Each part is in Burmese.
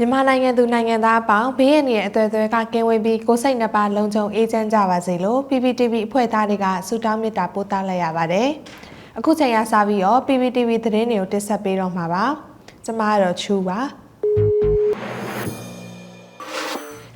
မြန်မာနိုင်ငံသူနိုင်ငံသားအပေါင်းဘေးရန်ရဲ့အသွယ်သွယ်ကကင်းဝေးပြီးကိုယ်စိတ်နှစ်ပါးလုံခြုံအေးချမ်းကြပါစေလို့ PPTV အဖွဲ့သားတွေကဆုတောင်းမေတ္တာပို့သလိုက်ရပါတယ်။အခုချိန်ရစပြီးတော့ PPTV သတင်းတွေကိုတင်ဆက်ပေးတော့မှာပါ။ကျွန်မကတော့ချူပါ။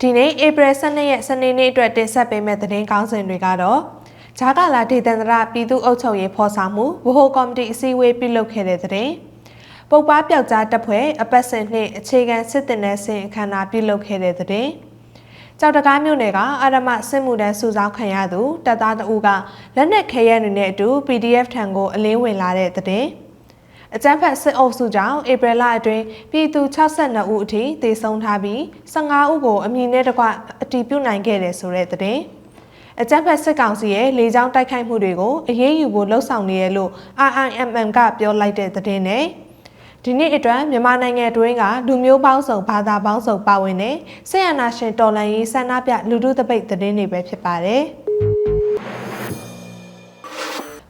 ဒီနေ့ဧပြီ12ရက်စနေနေ့အတွက်တင်ဆက်ပေးမယ့်သတင်းကောင်းစဉ်တွေကတော့ဂျာကာလာဒေသန္တရပြည်သူ့အုပ်ချုပ်ရေးဖော်ဆောင်မှုဗဟိုကော်မတီအစည်းအဝေးပြုလုပ်ခဲ့တဲ့သတင်း။ ပုပ်ပားပြောက်ကြားတပ်ဖွဲ့အပတ်စဉ်နှင့်အခြေခံစစ်တင်တဲ့ဆင်အခမ်းအနားပြုလုပ်ခဲ့တဲ့တဲ့ကြောက်တကားမြို့နယ်ကအာရမစစ်မှုတန်းစုဆောင်းခံရသူတပ်သားတအူးကလက်နက်ခဲယမ်းတွေနဲ့အတူ PDF ထံကိုအလင်းဝင်လာတဲ့တဲ့အကြမ်းဖက်စစ်အုပ်စုကြောင့်ဧပြီလအတွင်းပြည်သူ62ဦးအထိသေဆုံးထားပြီး15ဦးကိုအမည်နဲ့တကွအတည်ပြုနိုင်ခဲ့တယ်ဆိုတဲ့တဲ့အကြမ်းဖက်စစ်ကောင်စီရဲ့လေကြောင်းတိုက်ခိုက်မှုတွေကိုအရေးယူဖို့လှုံ့ဆော်နေရလို့ RIMM ကပြောလိုက်တဲ့တဲ့နဲ့ ဒီနေ့အတွက်မြန်မာနိုင်ငံတွင်းကလူမျိုးပေါင်းစုံဘာသာပေါင်းစုံပါဝင်တဲ့ဆေးရနာရှင်တော်လှန်ရေးဆန္ဒပြလူထုတပိတ်သတင်းတွေပဲဖြစ်ပါတယ်။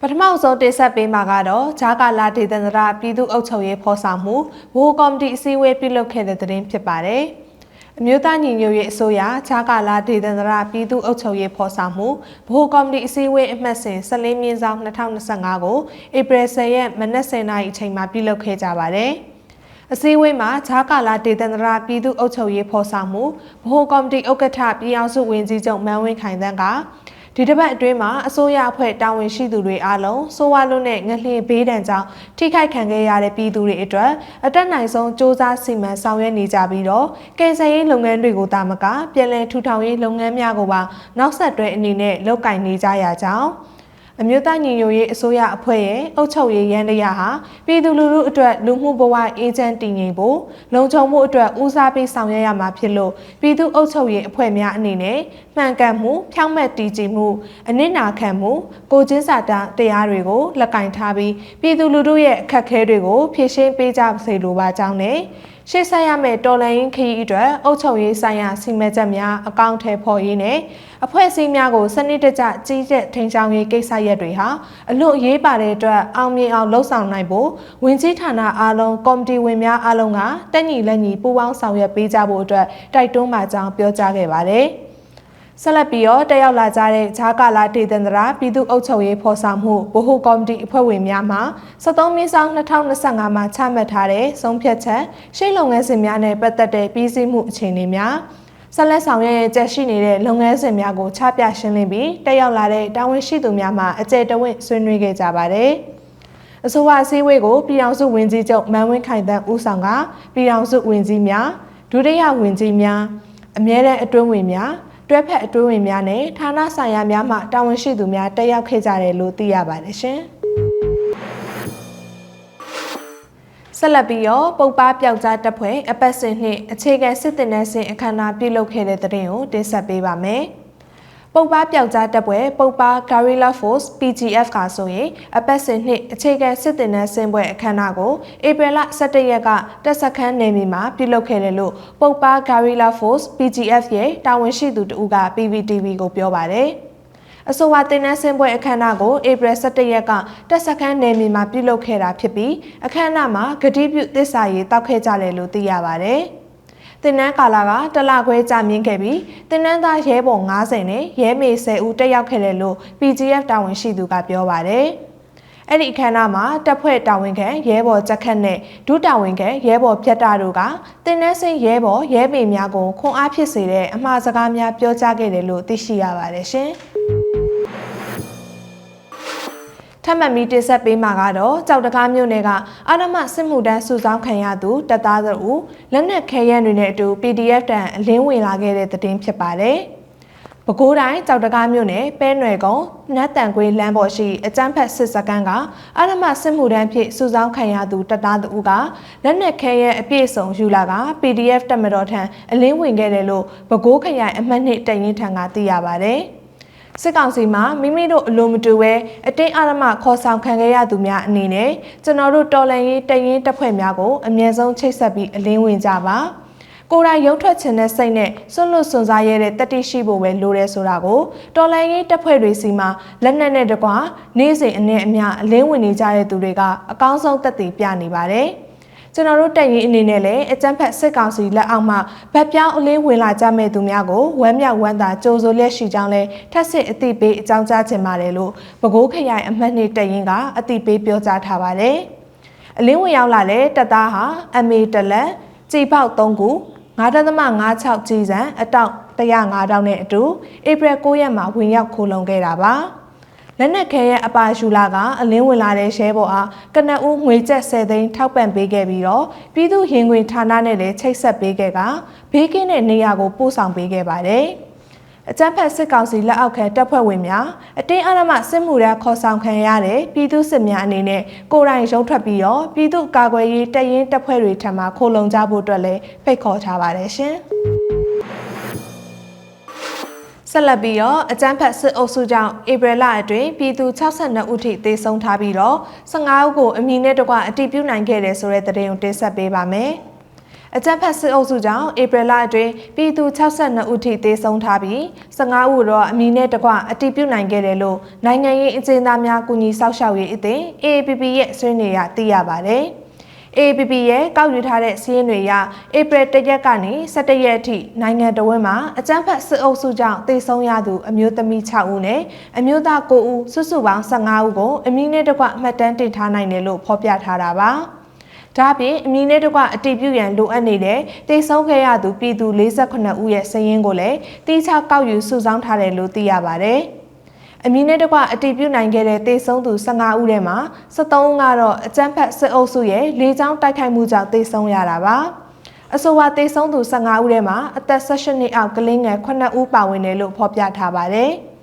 ပထမဆုံးတင်ဆက်ပေးမှာကတော့ဂျာကာလာဒေသန္တရပြည်သူ့အုပ်ချုပ်ရေးဖော်ဆောင်မှုဘိုးကော်မတီအစည်းအဝေးပြုလုပ်ခဲ့တဲ့သတင်းဖြစ်ပါတယ်။ အမျိုးသားညီညွတ်ရေးအစိုးရခြားကာလာဒေသန္တရပြည်သူ့အုပ်ချုပ်ရေးဖော်ဆောင်မှုဗဟိုကော်မတီအစည်းအဝေးအမှတ်စဉ်14မြင်းဆောင်2025ကိုဧပြီ10ရက်မနက်10:00နာရီအချိန်မှာပြုလုပ်ခဲ့ကြပါတယ်။အစည်းအဝေးမှာဂျာကာလာဒေသန္တရပြည်သူ့အုပ်ချုပ်ရေးဖော်ဆောင်မှုဗဟိုကော်မတီဥက္ကဋ္ဌပြည်အောင်စုဝင်ကြီးချုပ်မန်းဝင်းခိုင်တန်းက ဒီတစ်ပတ်အတွင်းမှာအစိုးရအဖွဲ့တာဝန်ရှိသူတွေအားလုံးစိုးဝါလွတ်နဲ့ငလျင်ဘေးဒဏ်ကြောင့်ထိခိုက်ခံခဲ့ရတဲ့ပြည်သူတွေအတွက်အတက်နိုင်ဆုံးစ조사စီမံဆောင်ရွက်နေကြပြီးတော့ကယ်ဆယ်ရေးလုပ်ငန်းတွေကိုတာမကပြည်လည်ထူထောင်ရေးလုပ်ငန်းများကိုပါနောက်ဆက်တွဲအနေနဲ့လုပ်ကင်နေကြရကြောင်း အမျိုးသားညီညွတ်ရေးအစိုးရအဖွဲ့ရဲ့အုပ်ချုပ်ရေးရန်တရားဟာပြည်သူလူထုအတွက်လူမှုဘဝအေဂျင့်တည်ငြိမ်ဖို့လုံခြုံမှုအတွက်ဦးစားပေးဆောင်ရွက်ရမှာဖြစ်လို့ပြည်သူအုပ်ချုပ်ရေးအဖွဲ့များအနေနဲ့မှန်ကန်မှုဖြောင့်မတ်တည်ကြည်မှုအနစ်နာခံမှုကိုချင်းစာတတရားတွေကိုလက်ကင်ထားပြီးပြည်သူလူထုရဲ့အခက်အခဲတွေကိုဖြေရှင်းပေးကြစေလိုပါကြောင်းနဲ့ ရှေ့ဆက်ရမယ့်တော်လှန်ရေးခရီးအတွက်အုပ်ချုပ်ရေးဆိုင်ရာစီမံချက်များအကောင့်ထဲပေါ်ရေးနဲ့အဖွဲ့အစည်းများကိုစနစ်တကျကြီးကြပ်ထိန်းချောင်းရေးကိစ္စရပ်တွေဟာအလွန်ရေးပါတဲ့အတွက်အောင်မြင်အောင်လှုပ်ဆောင်နိုင်ဖို့ဝင်ကြီးဌာနအားလုံးကော်မတီဝင်များအားလုံးကတက်ညီလက်ညီပူးပေါင်းဆောင်ရွက်ပေးကြဖို့အတွက်တိုက်တွန်းပါကြောင်းပြောကြားခဲ့ပါတယ်။ ဆက်လက်ပြီးတော့တက်ရောက်လာကြတဲ့ဂျာကာလာဒေသန္တရာပြည်သူ့အုပ်ချုပ်ရေးဖော်ဆောင်မှုဗဟိုကော်မတီအဖွဲ့ဝင်များမှ73မြင်းဆောင်2025မှာချမှတ်ထားတဲ့ဆုံးဖြတ်ချက်ရှေ့လုပ်ငန်းစဉ်များနဲ့ပတ်သက်တဲ့ပြည်စည်းမှုအခြေအနေများဆက်လက်ဆောင်ရွက်ရကြရှိနေတဲ့လုပ်ငန်းစဉ်များကိုချပြရှင်းလင်းပြီးတက်ရောက်လာတဲ့တာဝန်ရှိသူများမှအကြံတဝင့်ဆွေးနွေးခဲ့ကြပါတယ်။အဆိုပါအစည်းအဝေးကိုပြည်အောင်စုဝင်ကြီးချုပ်မန်ဝင်းခိုင်တန်းဦးဆောင်ကပြည်အောင်စုဝင်ကြီးများဒုတိယဝင်ကြီးများအမြဲတမ်းအတွင်းဝင်များ တွဲဖက်အတွင်းဝင်များနဲ့ဌာနဆိုင်ရာများမှတာဝန်ရှိသူများတက်ရောက်ခဲ့ကြတယ်လို့သိရပါတယ်ရှင်။ဆက်လက်ပြီးတော့ပုပ်ပားပျောက်ကြားတပ်ဖွဲ့အပတ်စဉ်နှင့်အခြေခံစစ်တင်တဲ့စဉ်အခမ်းအနားပြုလုပ်ခဲ့တဲ့တဲ့တင်ကိုတင်ဆက်ပေးပါမယ်။ ပုပ်ပားပျောက်ကြားတပ်ပွဲပုပ်ပား Guerrilla Force PGF ကဆိုရင်အပတ်စဉ်နှစ်အခြေခံစစ်တင်တဲ့ဆင်းပွဲအခမ်းအနားကိုဧပြီလ17ရက်ကတက်စခန်းနယ်မြေမှာပြုလုပ်ခဲ့တယ်လို့ပုပ်ပား Guerrilla Force PGF ရဲ့တာဝန်ရှိသူတဦးက PPTV ကိုပြောပါတယ်အဆိုပါတင်နန်းစင်းပွဲအခမ်းအနားကိုဧပြီ17ရက်ကတက်စခန်းနယ်မြေမှာပြုလုပ်ခဲ့တာဖြစ်ပြီးအခမ်းအနားမှာဂတိပြုသစ္စာရေးတောက်ခဲ့ကြတယ်လို့သိရပါဗျ။ တင်နန်းကာလာကတလခွဲကြာမြင့်ခဲ့ပြီးတင်နန်းသားရဲဘော်90နဲ့ရဲမေ10ဦးတက်ရောက်ခဲ့တယ်လို့ PGF တာဝန်ရှိသူကပြောပါတယ်။အဲ့ဒီအခမ်းအနားမှာတပ်ဖွဲ့တာဝန်ခံရဲဘော်ကြက်ခတ်နဲ့ဒုတာဝန်ခံရဲဘော်ဖြတ်တာတို့ကတင်နှဲစင်းရဲဘော်ရဲပေများကိုခွန်အားဖြစ်စေတဲ့အမှားစကားများပြောကြားခဲ့တယ်လို့သိရှိရပါတယ်ရှင်။ ထပ်မံပြီးတင်ဆက်ပေးမှာကတော့ကြောက်တကားမြို့နယ်ကအာရမစစ်မှုတန်းစုဆောင်းခံရသူတပ်သားတို့ လက်နက်ခဲယမ်းတွေနဲ့အတူ PDF တန်အလင်းဝင်လာခဲ့တဲ့သတင်းဖြစ်ပါတယ်။ပဲခူးတိုင်းကြောက်တကားမြို့နယ်ပဲနွယ်ကုန်းနတ်တန်ကွေးလမ်းပေါ်ရှိအကျန်းဖက်စစ်စကန်ကအာရမစစ်မှုတန်းဖြင့်စုဆောင်းခံရသူတပ်သားတို့ကလက်နက်ခဲယမ်းအပြည့်စုံယူလာက PDF တပ်မတော်ထံအလင်းဝင်ခဲ့တယ်လို့ပဲခူးခရိုင်အမှတ်နှစ်တရင်ထံကသိရပါဗျ။ စစ်ကောင်စီမှာမိမိတို့အလိုမတူပဲအတင်းအဓမ္မခေါ်ဆောင်ခံခဲ့ရသူများအနေနဲ့ကျွန်တော်တို့တော်လှန်ရေးတရင်တပ်ဖွဲ့များကိုအမြဲဆုံးချိတ်ဆက်ပြီးအလင်းဝင်ကြပါကိုယ်တိုင်ရုပ်ထွက်ခြင်းတဲ့စိတ်နဲ့စွန့်လွတ်စွန့်စားရတဲ့တတိရှိဖို့ပဲလိုတယ်ဆိုတာကိုတော်လိုင်းရေးတပ်ဖွဲ့တွေစီမှာလက်နက်နဲ့တကွာနေ့စဉ်အနဲ့အမျှအလင်းဝင်နေကြတဲ့သူတွေကအကောင်းဆုံးသက်သေပြနေပါတယ်။ချ ကျွန်တော်တို့တက်ရင်အနေနဲ့လည်းအကြမ်းဖက်စစ်ကောင်စီလက်အောက်မှဗတ်ပြောင်းအလင်းဝင်လာကြမဲ့သူများကိုဝမ်းမြောက်ဝမ်းသာကြိုဆိုလျက်ရှိကြောင်းလဲထပ်ဆင့်အသိပေးအကြောင်းကြားချင်ပါတယ်လို့ပဲခူးခရိုင်အမှတ်နှစ်တက်ရင်ကအသိပေးပြောကြားထားပါတယ်။အလင်းဝင်ရောက်လာတဲ့တပ်သားဟာ MA တလက်ကြေပေါက်3ခု9.56ကြီးစံအတောက်105တောင်းနဲ့အတူဧပြီ9ရက်မှာဝင်ရောက်ခိုးလုံခဲ့တာပါ။ လက်နက်ခဲရဲ့အပါရှူလာကအလင်းဝင်လာတဲ့ရဲဘော်အားကနအူးငွေကျပ်10သိန်းထောက်ပံ့ပေးခဲ့ပြီးတော့ပြည်သူရင်ခွင်ဌာနနဲ့လည်းချိတ်ဆက်ပေးခဲ့ကဘေးကင်းတဲ့နေရာကိုပို့ဆောင်ပေးခဲ့ပါတယ်။အကြမ်းဖက်စစ်ကောင်စီလက်အောက်ခံတပ်ဖွဲ့ဝင်များအတင်းအဓမ္မစစ်မှုရခေါ်ဆောင်ခံရတဲ့ပြည်သူစစ်များအနေနဲ့ကိုယ်တိုင်ရုံးထွက်ပြီးတော့ပြည်သူကာကွယ်ရေးတပ်ရင်းတပ်ဖွဲ့တွေထံမှခိုလုံကြဖို့အတွက်လည်းဖိတ်ခေါ်ထားပါတယ်ရှင်။ ဆက်လက်ပြီးတော့အကြမ်းဖက်စစ်အုပ်စုကြောင့်ဧပြီလအတွင်းပြည်သူ62ဦးထိသေဆုံးထားပြီးတော့15ဦးကိုအမည်နဲ့တကွအတည်ပြုနိုင်ခဲ့တယ်ဆိုတဲ့သတင်းကိုတင်ဆက်ပေးပါမယ်။အကြမ်းဖက်စစ်အုပ်စုကြောင့်ဧပြီလအတွင်းပြည်သူ62ဦးထိသေဆုံးထားပြီး15ဦးတော့အမည်နဲ့တကွအတည်ပြုနိုင်ခဲ့တယ်လို့နိုင်ငံရေးအကျဉ်းသားများကူညီဆောက်ရှောက်ရေးအသင်း AAPP ရဲ့ဆွေးနွေးရသိရပါတယ်။ AAPP ရဲ့ကောက်ယူထားတဲ့စီးရင်တွေအရဧပြီ၁ရက်ကနေ17ရက်အထိနိုင်ငံတော်ဝန်မှာအကြမ်းဖက်စစ်အုပ်စုကြောင့်သေဆုံးရသူအမျိုးသမီး6ဦးနဲ့အမျိုးသား9ဦးစုစုပေါင်း15ဦးကိုအမည်နဲ့တကွမှတ်တမ်းတင်ထားနိုင်တယ်လို့ဖော်ပြထားတာပါ။ဒါ့အပြင်အမည်နဲ့တကွအတည်ပြုရန်လိုအပ်နေတဲ့တိတ်ဆုံးခဲ့ရသူပြည်သူ48ဦးရဲ့စာရင်းကိုလည်းတိကျကောက်ယူစုဆောင်းထားတယ်လို့သိရပါတယ်။ အမည်နဲ့တကွအတည်ပြုနိုင်ခဲ့တဲ့တေဆုံးသူ15ဦးထဲမှာ73ဦးကတော့အကြမ်းဖက်စစ်အုပ်စုရဲ့လေကြောင်းတိုက်ခိုက်မှုကြောင့်တေဆုံးရတာပါ။အဆိုပါတေဆုံးသူ15ဦးထဲမှာအသက်18နှစ်အောက်ကလေးငယ်9ဦးပါဝင်တယ်လို့ဖော်ပြထားပါတယ်။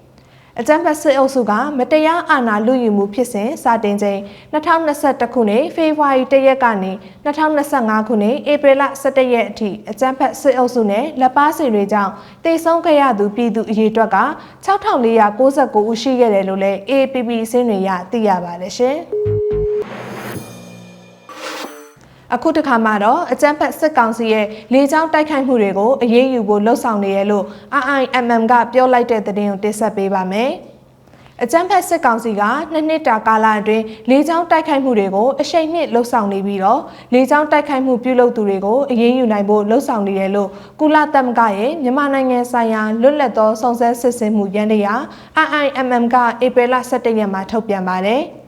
အကြမ်းဖက်စစ်အုပ်စုကမတရားအာဏာလုယူမှုဖြစ်စဉ်စတင်ချိန်2021ခုနှစ်ဖေဖော်ဝါရီလရက်ကနေ2025ခုနှစ်ဧပြီလ17ရက်အထိအကြမ်းဖက်စစ်အုပ်စုနဲ့လက်ပါစီတွေကြောင့်တေဆုံးခဲ့ရသူပြည်သူအရေအတွက်က6499ဦးရှိခဲ့တယ်လို့လည်း APP အစင်းတွေရသိရပါတယ်ရှင်။ အခုတခါမှတော့အကြမ်းဖက်စစ်ကောင်စီရဲ့လေကြောင်းတိုက်ခိုက်မှုတွေကိုအရေးယူဖို့လှုံ့ဆော်နေရလို့ IIMM ကပြောလိုက်တဲ့သတင်းကိုတင်ဆက်ပေးပါမယ်။အကြမ်းဖက်စစ်ကောင်စီကနှစ်နှစ်တာကာလအတွင်းလေကြောင်းတိုက်ခိုက်မှုတွေကိုအရှိန်မြင့်လှုံ့ဆော်နေပြီးတော့လေကြောင်းတိုက်ခိုက်မှုပြုလုပ်သူတွေကိုအရေးယူနိုင်ဖို့လှုံ့ဆော်နေတယ်လို့ကုလသမဂ္ဂရဲ့မြန်မာနိုင်ငံဆိုင်ရာလွတ်လပ်သောစုံစမ်းစစ်ဆေးမှုရန်တရား IIMM ကဧပြီလ17ရက်မှာထုတ်ပြန်ပါတယ်။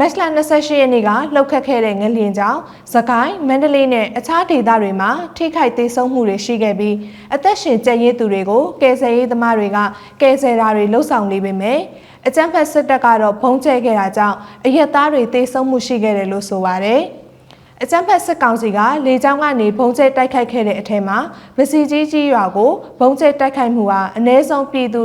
မက်လ28ရက်နေ့ကလှုပ်ခတ်ခဲ့တဲ့ငလျင်ကြောင့်သခိုင်းမန္တလေးနဲ့အခြားဒေသတွေမှာထိခိုက်သေးဆုံးမှုတွေရှိခဲ့ပြီးအသက်ရှင်ကျန်ရည်သူတွေကိုကယ်ဆယ်ရေးသမားတွေကကယ်ဆယ်တာတွေလှုပ်ဆောင်နေပေမဲ့အကြမ်းဖက်စစ်တပ်ကတော့ဖုံးကျဲခဲ့တာကြောင့်အရက်သားတွေသေဆုံးမှုရှိခဲ့တယ်လို့ဆိုပါတယ်။ အကြမ်းဖက်စစ်ကောင်စီကလေကြောင်းကနေဘုံကျဲတိုက်ခိုက်ခဲ့တဲ့အထက်မှာမစီကြီးကြီးရွာကိုဘုံကျဲတိုက်ခိုက်မှုဟာအ ਨੇ ဆုံးပြည်သူ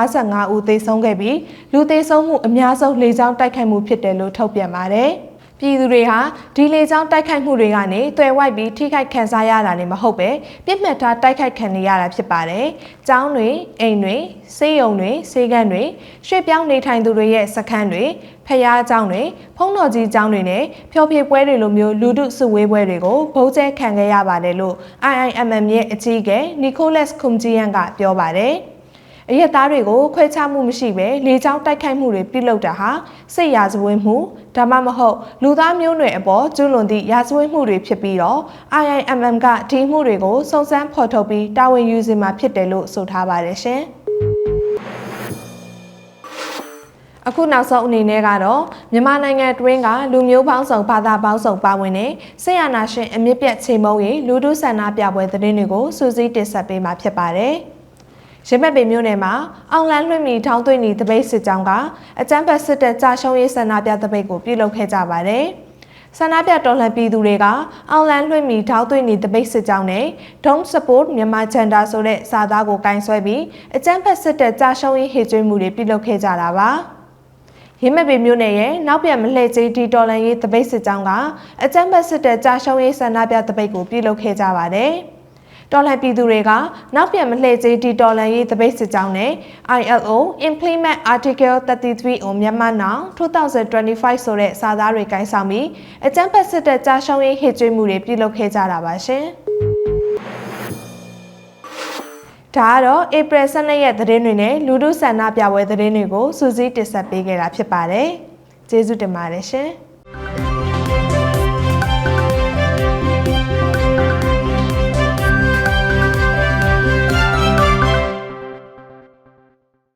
155ဦးသေဆုံးခဲ့ပြီးလူသေဆုံးမှုအများဆုံးလေကြောင်းတိုက်ခိုက်မှုဖြစ်တယ်လို့ထုတ်ပြန်ပါတယ်။ ပြည်သူတွေဟာဒီလေကြောင်းတိုက်ခိုက်မှုတွေကနေတွေ့ဝိုက်ပြီးထိခိုက်ခံစားရတာလည်းမဟုတ်ပဲပြစ်မှတ်ထားတိုက်ခိုက်ခံနေရတာဖြစ်ပါတယ်။ကျောင်းတွေအိမ်တွေဆေးရုံတွေဆေးခန်းတွေရွှေ့ပြောင်းနေထိုင်သူတွေရဲ့စခန်းတွေဖျားကျောင်းတွေဖုံးတော်ကြီးကျောင်းတွေနဲ့ဖျော်ဖြေပွဲတွေလိုမျိုးလူထုစုဝေးပွဲတွေကိုဘုံကျဲခံခဲ့ရပါတယ်လို့ IIMM ရဲ့အကြီးအကဲ Nicholas Kumjian ကပြောပါတယ်။ အရက်သားတွေကိုခွဲခြားမှုမရှိဘဲလေကြောင်းတိုက်ခိုက်မှုတွေပြုလုပ်တာဟာစိတ်ရာဇဝတ်မှုဒါမှမဟုတ်လူသားမျိုးနွယ်အပေါ်ကျူးလွန်သည့်ရာဇဝတ်မှုတွေဖြစ်ပြီးတော့ IIMM ကဒီမှုတွေကိုစုံစမ်းဖော်ထုတ်ပြီးတာဝန်ယူစီမှာဖြစ်တယ်လို့ဆိုထားပါတယ်ရှင်။အခုနောက်ဆုံးအနေနဲ့ကတော့မြန်မာနိုင်ငံတွင်းကလူမျိုးပေါင်းစုံဘာသာပေါင်းစုံပါဝင်တဲ့ဆေးရနာရှင်အမြင့်ပြတ်ချိန်မုံရေးလူထုဆန္ဒပြပွဲသတင်းတွေကိုစူးစီးတင်ဆက်ပေးမှာဖြစ်ပါတယ်။ ရမက်ပေမြို့နယ်မှာအောင်လန်းလွှင့်မီထောင်းသွင်းဤတပိတ်စစ်ကြောင်းကအကြမ်းဖက်စစ်တပ်ကြာရှုံးရေးဆန္ဒပြတပိတ်ကိုပြုလုပ်ခဲ့ကြပါတယ်။ဆန္ဒပြတော်လှန်ပြည်သူတွေကအောင်လန်းလွှင့်မီထောက်သွင်းနေတပိတ်စစ်ကြောင်းနဲ့ Don't Support မြန်မာ Gender ဆိုတဲ့စာသားကိုကင်ဆွဲပြီးအကြမ်းဖက်စစ်တပ်ကြာရှုံးရေးဟေ့ကျွေးမှုတွေပြုလုပ်ခဲ့ကြတာပါ။ရင်းမပေမျိုးနယ်ရဲ့နောက်ပြန်မလှည့်ကြီးဒီတော်လန်ရေးတပိတ်စစ်ကြောင်းကအကြမ်းဖက်စစ်တပ်ကြာရှုံးရေးဆန္ဒပြတပိတ်ကိုပြုလုပ်ခဲ့ကြပါတယ်။ တော်လှန်ပြည်သူတွေကနောက်ပြန်မလှည့်ကြီးဒီတော်လန်ရေးတပိတ်စစ်ကြောင်းနဲ့ ILO Implement Article 33 on Myanmar Now 2025ဆိုတဲ့စာသားတွေကင်ဆောင်ပြီးအကြမ်းဖက်စစ်တပ်ကြာရှုံးရေးဟစ်ကြွေးမှုတွေပြုလုပ်ခဲ့ကြတာပါရှင်။ဒါကတော့ဧပြီ12ရက်သတင်းတွေနဲ့လူထုဆန္ဒပြပွဲသတင်းတွေကိုစူးစီးတင်ဆက်ပေးခဲ့တာဖြစ်ပါတယ်။ကျေးဇူးတင်ပါတယ်ရှင်။